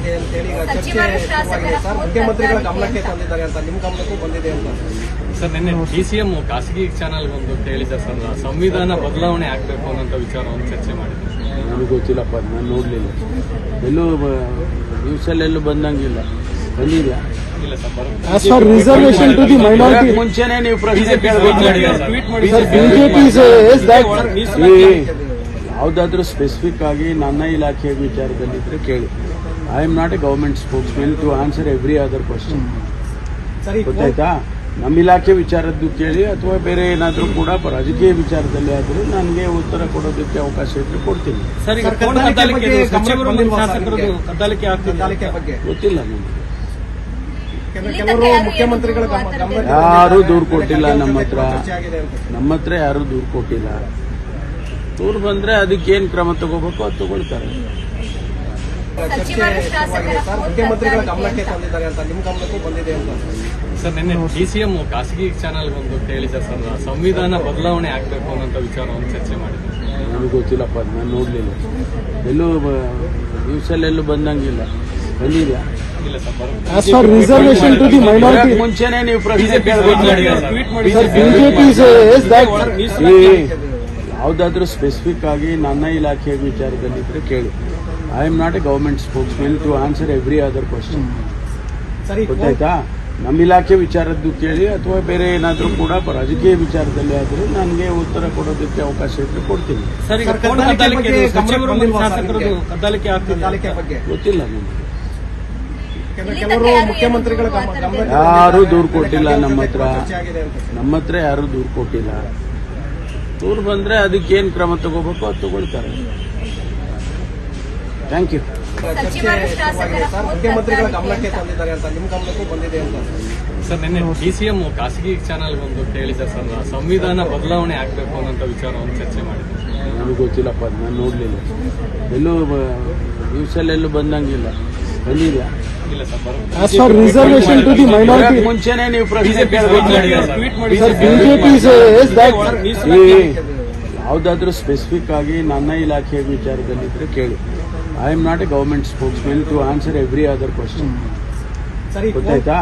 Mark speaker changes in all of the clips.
Speaker 1: ಇದೆ ಈಗ ಚರ್ಚೆ
Speaker 2: ಸಚಿವರು,
Speaker 1: ಶುರುವಾಗಿದೆ ಸರ್ ಮುಖ್ಯಮಂತ್ರಿಗಳ ಗಮನಕ್ಕೆ ತಂದಿದ್ದಾರೆ ಅಂತ ನಿಮ್ಮ ಗಮನಕ್ಕೂ ಬಂದಿದೆ ಅಂತ.
Speaker 3: ಸರ್ ನಿನ್ನೆ ಡಿ ಸಿ ಎಂ ಖಾಸಗಿ ಚಾನಲ್ ಒಂದು ಹೇಳಿದೆ ಸರ್. ಸಂವಿಧಾನ ಬದಲಾವಣೆ ಆಗಬೇಕು ಅನ್ನೋಂಥ ವಿಚಾರವನ್ನು ಚರ್ಚೆ ಮಾಡಿದ್ರು.
Speaker 4: ನನಗೆ ಗೊತ್ತಿಲ್ಲಪ್ಪ ನಾನು ನೋಡಲಿಲ್ಲ. ಎಲ್ಲೂ ನ್ಯೂಸಲ್ಲೆಲ್ಲೂ ಬಂದಂಗಿಲ್ಲ.
Speaker 3: ಬಂದಿಲ್ಲ.
Speaker 5: As for reservation to the minority, BJP says that
Speaker 4: ಯಾವುದಾದ್ರೂ ಸ್ಪೆಸಿಫಿಕ್ ಆಗಿ ನನ್ನ ಇಲಾಖೆಯ ವಿಚಾರದಲ್ಲಿದ್ರೆ ಕೇಳಿ. I am not a government spokesmen to answer every other question
Speaker 1: ಸರಿ
Speaker 4: ಗೊತ್ತಾಯ್ತಾ? ನಮ್ಮ ಇಲಾಖೆ ವಿಚಾರದ್ದು ಕೇಳಿ ಅಥವಾ ಬೇರೆ ಏನಾದರೂ ಕೂಡ ರಾಜಕೀಯ ವಿಚಾರದಲ್ಲಿ ಆದರೂ ನನಗೆ ಉತ್ತರ ಕೊಡೋದಕ್ಕೆ ಅವಕಾಶ ಇದ್ರೆ ಕೊಡ್ತೀನಿ.
Speaker 1: ನಿಮ್ಗೆ?
Speaker 4: ಗೊತ್ತಿಲ್ಲ
Speaker 2: ಯಾರು.
Speaker 4: ದೂರು ಕೊಟ್ಟಿಲ್ಲ ನಮ್ಮ ಹತ್ರ. ನಮ್ಮ ಹತ್ರ ಯಾರು ದೂರು ಕೊಟ್ಟಿಲ್ಲ. ದೂರು ಬಂದ್ರೆ ಅದಕ್ಕೇನು ಕ್ರಮ ತಗೋಬೇಕು? ಅದು ತಗೊಳ್ತಾರೆ
Speaker 1: ಚರ್ಚೆ
Speaker 2: ಸಚಿವರು,
Speaker 1: ಶುರುವಾಗಿದೆ
Speaker 2: ಶಾಸಕರ
Speaker 1: ಸರ್ ಮುಖ್ಯಮಂತ್ರಿಗಳ ಗಮನಕ್ಕೆ ತಂದಿದ್ದಾರೆ ಅಂತ ನಿಮ್ಮ ಗಮನಕ್ಕೂ ಬಂದಿದೆ ಅಂತ.
Speaker 3: ಸರ್ ನಿನ್ನೆ ಡಿ ಸಿ ಎಂ ಖಾಸಗಿ ಚಾನಲ್ ಒಂದು ಹೇಳಿದೆ ಸರ್ ಸಂವಿಧಾನ ಬದಲಾವಣೆ ಆಗಬೇಕು ಅನ್ನೋಂಥ ವಿಚಾರವನ್ನು ಚರ್ಚೆ ಮಾಡಿದ್ರು.
Speaker 4: ನನಗೆ ಗೊತ್ತಿಲ್ಲಪ್ಪ ನಾನು ನೋಡಲಿಲ್ಲ. ಎಲ್ಲೂ ನ್ಯೂಸಲ್ಲೆಲ್ಲೂ ಬಂದಂಗಿಲ್ಲ. ಬಂದಿದೆಯಾ?
Speaker 5: reservation to the
Speaker 4: ಮುಂಚೆನೆ ನೀವು ಪ್ರಶ್ನೆ
Speaker 3: ಬಿಜೆಪಿ
Speaker 4: ಯಾವುದಾದ್ರೂ ಸ್ಪೆಸಿಫಿಕ್ ಆಗಿ ನನ್ನ ಇಲಾಖೆಯ ವಿಚಾರದಲ್ಲಿದ್ರೆ ಕೇಳಿ. I am not a government spokesmen to answer every other question
Speaker 1: ಸರಿ
Speaker 4: ಗೊತ್ತಾಯ್ತಾ? ನಮ್ಮ ಇಲಾಖೆ ವಿಚಾರದ್ದು ಕೇಳಿ ಅಥವಾ ಬೇರೆ ಏನಾದರೂ ಕೂಡ ರಾಜಕೀಯ ವಿಚಾರದಲ್ಲಿ ಆದರೆ ನನಗೆ ಉತ್ತರ ಕೊಡೋದಕ್ಕೆ ಅವಕಾಶ ಇದ್ರೆ ಕೊಡ್ತೀನಿ. ಗೊತ್ತಿಲ್ಲ ನನಗೆ.
Speaker 2: ಯಾರು ದೂರ್
Speaker 4: ಕೊಟ್ಟಿಲ್ಲ ನಮ್ಮ ಹತ್ರ. ನಮ್ಮ ಹತ್ರ ಯಾರು ದೂರು ಕೊಟ್ಟಿಲ್ಲ. ದೂರು ಬಂದ್ರೆ ಅದಕ್ಕೇನು ಕ್ರಮ ತಗೋಬೇಕು? ಅದು ತಗೊಳ್ತಾರೆ. Thank you.
Speaker 1: ಮುಖ್ಯಮಂತ್ರಿಗಳ ಗಮನಕ್ಕೆ ತಂದಿದ್ದಾರೆ ಅಂತ ನಿಮ್ಮ ಗಮನಕ್ಕೂ ಬಂದಿದೆ ಅಂತ.
Speaker 3: ಸರ್ ನಿನ್ನೆ ಡಿ ಸಿ ಎಂ ಖಾಸಗಿ ಚಾನಲ್ ಒಂದು ಹೇಳಿದೆ ಸರ್. ಸಂವಿಧಾನ ಬದಲಾವಣೆ ಆಗಬೇಕು ಅನ್ನೋಂಥ ವಿಚಾರವನ್ನು ಚರ್ಚೆ ಮಾಡಿದ್ರು
Speaker 4: ನನಗೆ ಗೊತ್ತಿಲ್ಲಪ್ಪ ನಾನು ನೋಡಲಿಲ್ಲ. ಎಲ್ಲೂ ನ್ಯೂಸಲ್ಲೆಲ್ಲೂ ಬಂದಂಗಿಲ್ಲ.
Speaker 5: ಬಂದಿಲ್ಲ reservation to the minority,
Speaker 4: ಮುಂಚೆನೆ ನೀವು ಪ್ರಶ್ನೆ
Speaker 3: ಬಿಜೆಪಿ
Speaker 4: ಯಾವುದಾದ್ರೂ ಸ್ಪೆಸಿಫಿಕ್ ಆಗಿ ನನ್ನ ಇಲಾಖೆಯ ವಿಚಾರದಲ್ಲಿದ್ರೆ ಕೇಳಿ. I am not a government spokesmen to answer every other question
Speaker 1: ಸರಿ
Speaker 4: ಗೊತ್ತಾಯ್ತಾ?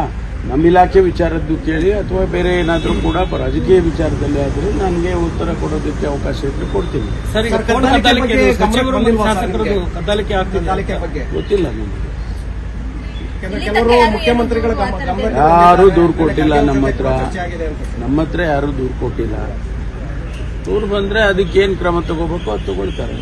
Speaker 4: ನಮ್ಮ ಇಲಾಖೆ ವಿಚಾರದ್ದು ಕೇಳಿ ಅಥವಾ ಬೇರೆ ಏನಾದರೂ ಕೂಡ ರಾಜಕೀಯ ವಿಚಾರದಲ್ಲಿ ಆದರೂ ನನಗೆ ಉತ್ತರ ಕೊಡೋದಕ್ಕೆ ಅವಕಾಶ ಇದ್ರೆ ಕೊಡ್ತೀನಿ. ಗೊತ್ತಿಲ್ಲ ನನಗೆ
Speaker 2: ಯಾರು ದೂರು
Speaker 4: ಕೊಟ್ಟಿಲ್ಲ ನಮ್ಮ ಹತ್ರ. ನಮ್ಮ ಹತ್ರ ಯಾರು ದೂರು ಕೊಟ್ಟಿಲ್ಲ. ದೂರು ಬಂದ್ರೆ ಅದಕ್ಕೇನು ಕ್ರಮ ತಗೋಬೇಕು? ಅದು ತಗೊಳ್ತಾರೆ.